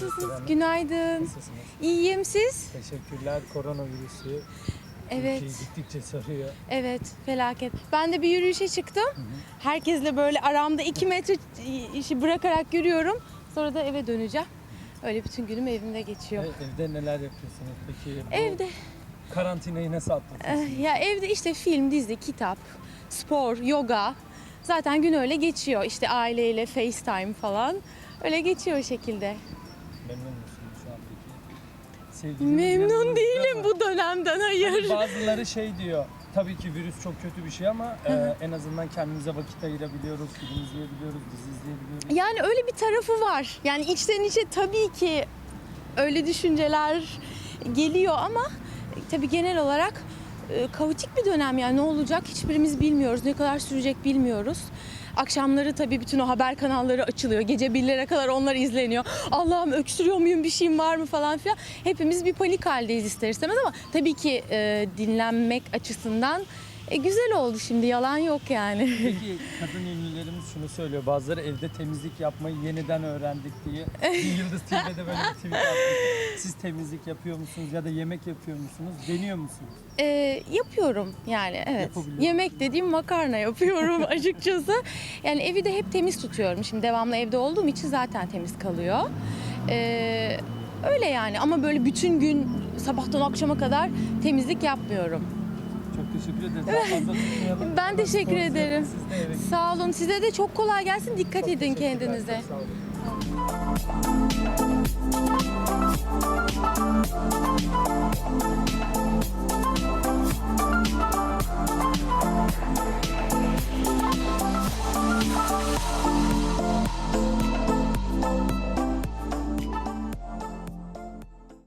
Hanım. günaydın. Nasılsınız? İyiyim siz? Teşekkürler. Koronavirüsü Evet, ülkeyi gittikçe sarıyor. evet felaket. Ben de bir yürüyüşe çıktım. Herkesle böyle aramda iki metre işi bırakarak yürüyorum. Sonra da eve döneceğim. Öyle bütün günüm evimde geçiyor. E, evde neler yapıyorsunuz peki? Evde, Karantinayı nasıl atlatıyorsunuz? eh, ya evde işte film, dizi, kitap, spor, yoga. Zaten gün öyle geçiyor. İşte aileyle FaceTime falan. Öyle geçiyor o şekilde. Memnun musunuz şu an peki? Sevgiliniz Memnun değilim bu dönemden hayır. Hani bazıları şey diyor. Tabii ki virüs çok kötü bir şey ama e, en azından kendimize vakit ayırabiliyoruz, film izleyebiliyoruz, dizi izleyebiliyoruz. Yani öyle bir tarafı var. Yani içten içe tabii ki öyle düşünceler geliyor ama tabii genel olarak e, kaotik bir dönem yani ne olacak hiçbirimiz bilmiyoruz. Ne kadar sürecek bilmiyoruz. Akşamları tabii bütün o haber kanalları açılıyor. Gece birlere kadar onlar izleniyor. Allah'ım öksürüyor muyum bir şeyim var mı falan filan. Hepimiz bir panik haldeyiz ister istemez ama tabii ki e, dinlenmek açısından e, güzel oldu şimdi yalan yok yani. Peki kadın ünlülerimiz şunu söylüyor. Bazıları evde temizlik yapmayı yeniden öğrendik diye. Bir Yıldız TV'de böyle bir tweet atmış. Siz temizlik yapıyor musunuz ya da yemek yapıyor musunuz? Deniyor musunuz? Ee, yapıyorum yani evet. Yapabiliyor Yemek dediğim makarna yapıyorum açıkçası. Yani evi de hep temiz tutuyorum. Şimdi devamlı evde olduğum için zaten temiz kalıyor. Ee, öyle yani ama böyle bütün gün sabahtan akşama kadar temizlik yapmıyorum. Çok teşekkür ederiz. Daha fazla tutmayalım. Ben teşekkür ederim. yapın, Siz de eve gidin. Sağ olun. Size de çok kolay gelsin. Dikkat edin kendinize. sağ olun.